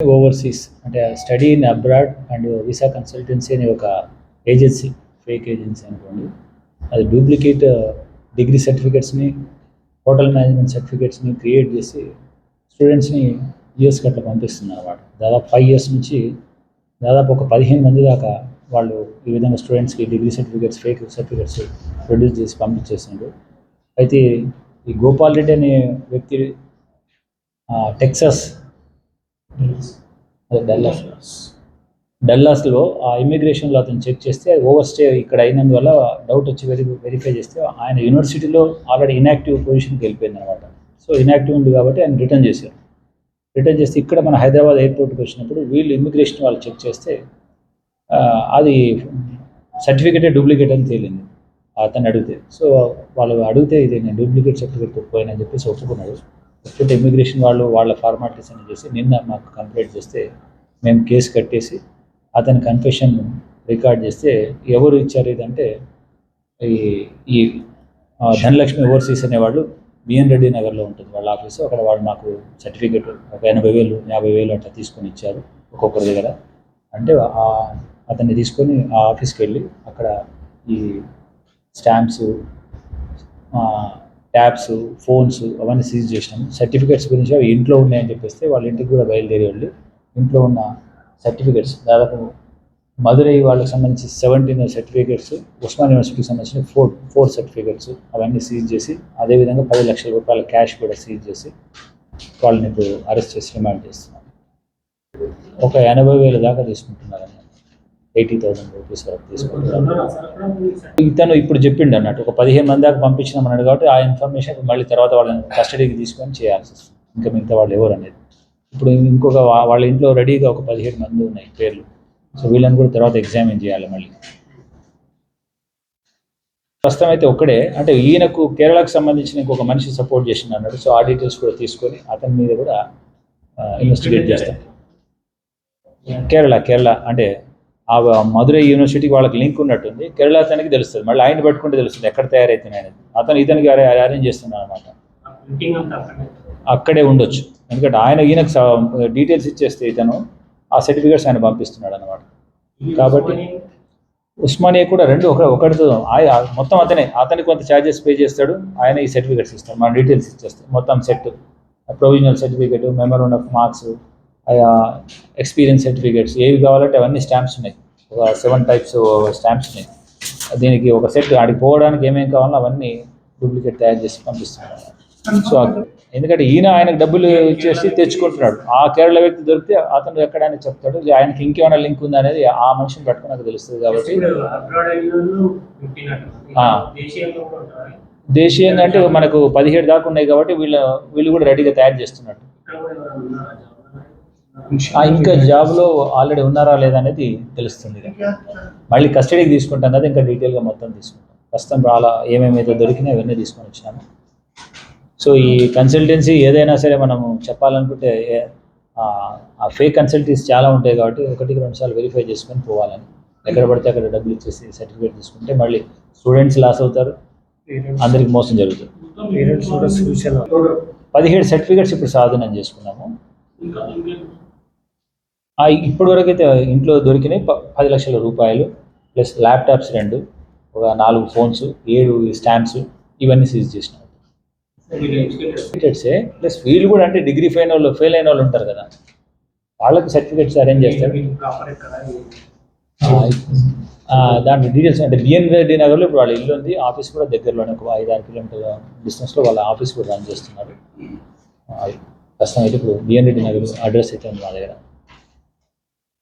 Overseas అంటే study in abroad and visa consultancy అనే ఒక ఏజెన్సీ ఫేక్ ఏజెన్సీ అనుకోండి. అది డూప్లికేట్ డిగ్రీ సర్టిఫికేట్స్ని హోటల్ మేనేజ్మెంట్ సర్టిఫికేట్స్ని క్రియేట్ చేసి స్టూడెంట్స్ని యూఎస్కి అట్లా పంపిస్తున్నారు అన్నమాట. దాదాపు ఫైవ్ ఇయర్స్ నుంచి దాదాపు ఒక పదిహేను మంది దాకా వాళ్ళు ఈ విధంగా స్టూడెంట్స్కి degree certificates fake certificates produce చేసి పంపించేస్తున్నారు. అయితే ఈ గోపాల్ రెడ్డి అనే వ్యక్తి టెక్సస్ అదే డల్లాస్ డల్లాస్లో ఆ ఇమిగ్రేషన్లో అతను చెక్ చేస్తే ఓవర్ స్టే ఇక్కడ అయినందువల్ల డౌట్ వచ్చి వెరి వెరిఫై చేస్తే ఆయన యూనివర్సిటీలో ఆల్రెడీ ఇన్యాక్టివ్ పొజిషన్కి వెళ్ళిపోయింది అనమాట సో ఇన్యాక్టివ్ ఉంది కాబట్టి ఆయన రిటర్న్ చేశారు. రిటర్న్ చేస్తే ఇక్కడ మన హైదరాబాద్ ఎయిర్పోర్ట్కి వచ్చినప్పుడు వీళ్ళు ఇమిగ్రేషన్ వాళ్ళు చెక్ చేస్తే అది సర్టిఫికేటే డూప్లికేట్ అని తేలింది. అతను అడిగితే. సో వాళ్ళు అడిగితే ఇది నేను డూప్లికేట్ సర్టిఫికేట్ పోయినని చెప్పేసి ఒప్పుకున్నాడు. లేకపోతే ఇమిగ్రేషన్ వాళ్ళు వాళ్ళ ఫార్మాలిటీస్ అని చేసి నిన్న మాకు కంప్లైంట్ చేస్తే మేము కేసు కట్టేసి అతని కన్ఫెషన్ రికార్డ్ చేస్తే ఎవరు ఇచ్చారు ఇదంటే ఈ ఈ ధనలక్ష్మి ఓవర్సీస్ అనేవాళ్ళు బిఎన్ రెడ్డి నగర్లో ఉంటుంది వాళ్ళ ఆఫీసు అక్కడ వాళ్ళు మాకు సర్టిఫికేట్ ఒక ఎనభై వేలు యాభై వేలు అట్లా తీసుకొని ఇచ్చారు ఒక్కొక్కరి దగ్గర. అంటే ఆ- అతన్ని తీసుకొని ఆ ఆఫీస్కి వెళ్ళి అక్కడ ఈ స్టాంప్స్ ట్యాబ్స్ ఫోన్స్ అవన్నీ సీజ్ చేసినాము. సర్టిఫికేట్స్ గురించి అవి ఇంట్లో ఉన్నాయని చెప్పేస్తే వాళ్ళ ఇంటికి కూడా బయలుదేరి వెళ్ళి. ఇంట్లో ఉన్న సర్టిఫికేట్స్ దాదాపు మదురై వాళ్ళకి సంబంధించి సెవెంటీన్ సర్టిఫికేట్స్ ఉస్మాన్ యూనివర్సిటీకి సంబంధించిన ఫోర్ ఫోర్ సర్టిఫికేట్స్ అవన్నీ సీజ్ చేసి అదేవిధంగా పది లక్షల రూపాయల క్యాష్ కూడా సీజ్ చేసి వాళ్ళని ఇప్పుడు అరెస్ట్ చేసి రిమాండ్ చేస్తున్నాం ఒక ఎనభై వేల దాకా తీసుకుంటున్నారు ఎయిటీ థౌసండ్ రూపీస్ వరకు తీసుకుంటున్నారు ఇతను ఇప్పుడు చెప్పిండు అన్నట్టు ఒక పదిహేను మంది దాకా పంపించినామన్నాడు కాబట్టి ఆ ఇన్ఫర్మేషన్ మళ్ళీ తర్వాత వాళ్ళని కస్టడీకి తీసుకొని చేయాల్సి వస్తుంది. ఇంకా మిగతా వాళ్ళు ఎవరు అనేది. ఇప్పుడు ఇంకొక వాళ్ళ ఇంట్లో రెడీగా ఒక పదిహేడు మంది ఉన్నాయి పేర్లు. సో వీళ్ళని కూడా తర్వాత ఎగ్జామిన్ చేయాలి మళ్ళీ. ప్రస్తుతం అయితే ఒక్కడే. అంటే ఈయనకు కేరళకు సంబంధించిన ఇంకొక మనిషి సపోర్ట్ చేసిండు అన్నాడు. సో ఆ డీటెయిల్స్ కూడా తీసుకొని అతని మీద కూడా ఇన్వెస్టిగేట్ చేస్తాం. కేరళ కేరళ అంటే ఆ మధురై యూనివర్సిటీకి వాళ్ళకి లింక్ ఉన్నట్టుంది. కేరళ అతనికి తెలుస్తుంది. మళ్ళీ ఆయన పట్టుకుంటే తెలుస్తుంది ఎక్కడ తయారైతున్నాయి అనేది. అతను ఇతనికి అరే- అరేంజ్ చేస్తున్నాడు అనమాట అక్కడే ఉండొచ్చు. ఎందుకంటే ఆయన ఈయనకు డీటెయిల్స్ ఇచ్చేస్తే ఇతను ఆ సర్టిఫికేట్స్ ఆయన పంపిస్తున్నాడు అనమాట కాబట్టి ఉస్మానియా కూడా రెండు ఒక ఒకటితో మొత్తం అతనే. అతనికి కొంత ఛార్జెస్ పే చేస్తాడు. ఆయన ఈ సర్టిఫికేట్స్ ఇస్తాడు. మన డీటెయిల్స్ ఇచ్చేస్తాడు. మొత్తం set provisional certificate memorandum of marks experience certificates ఏవి కావాలంటే అవన్నీ స్టాంప్స్ ఉన్నాయి. ఒక సెవెన్ టైప్స్ స్టాంప్స్ ఉన్నాయి. దీనికి ఒక సెట్ ఆడికి పోవడానికి ఏమేమి కావాలో అవన్నీ డూప్లికేట్ తయారు చేసి పంపిస్తున్నాడు సో ఎందుకంటే ఈయన ఆయనకు డబ్బులు ఇచ్చేసి తెచ్చుకుంటున్నాడు. ఆ కేరళ వ్యక్తి దొరికితే అతను ఎక్కడానికి చెప్తాడు. ఆయనకి ఇంకేమైనా లింక్ ఉందా అనేది ఆ మనిషిని పట్టుకుని నాకు తెలుస్తుంది కాబట్టి. దేశీయంగా అంటే మనకు పదిహేడు దాకా ఉన్నాయి కాబట్టి వీళ్ళ వీళ్ళు కూడా రెడీగా తయారు చేస్తున్నట్టు ఇంకా జాబ్లో ఆల్రెడీ ఉన్నారా లేదా అనేది తెలుస్తుంది. మళ్ళీ కస్టడీకి తీసుకుంటాం కదా ఇంకా డీటెయిల్గా మొత్తం తీసుకుంటాం ప్రస్తుతం అలా ఏమేమైతే దొరికినాయి అవన్నీ తీసుకొని వచ్చినాము సో ఈ కన్సల్టెన్సీ ఏదైనా సరే మనము చెప్పాలనుకుంటే ఆ- ఫేక్ కన్సల్టెన్సీస్ చాలా ఉంటాయి కాబట్టి ఒకటికి రెండు సార్లు వెరిఫై చేసుకొని పోవాలని. ఎక్కడ పడితే అక్కడ డబ్బులు ఇచ్చేసి సర్టిఫికేట్ తీసుకుంటే మళ్ళీ స్టూడెంట్స్ లాస్ అవుతారు అందరికి మోసం జరుగుతుంది. పదిహేడు సర్టిఫికేట్స్ ఇప్పుడు సాధనం చేసుకున్నాము. ఇప్పటి వరకు అయితే ఇంట్లో దొరికినాయి పది లక్షల రూపాయలు ప్లస్ ల్యాప్టాప్స్ రెండు ఒక నాలుగు ఫోన్స్ ఏడు స్టాంప్స్ ఇవన్నీ సీజ్ చేసినాం. సర్టిఫికేట్సే ప్లస్ వీళ్ళు కూడా అంటే డిగ్రీ ఫైన్ వాళ్ళు ఫెయిల్ అయిన వాళ్ళు ఉంటారు కదా. వాళ్ళకి సర్టిఫికేట్స్ అరేంజ్ చేస్తారు. దాంట్లో డీటెయిల్స్ అంటే బిఎన్ రెడ్డి నగర్లో ఇప్పుడు వాళ్ళ ఇల్లు ఉంది ఆఫీస్ కూడా దగ్గరలోనే ఒక ఐదు ఆరు కిలోమీటర్ల డిస్టెన్స్లో వాళ్ళ ఆఫీస్ కూడా రన్ చేస్తున్నారు. ప్రస్తుతం అయితే ఇప్పుడు బిఎన్ రెడ్డి నగర్ అడ్రస్ అయితే ఉంది మా దగ్గర.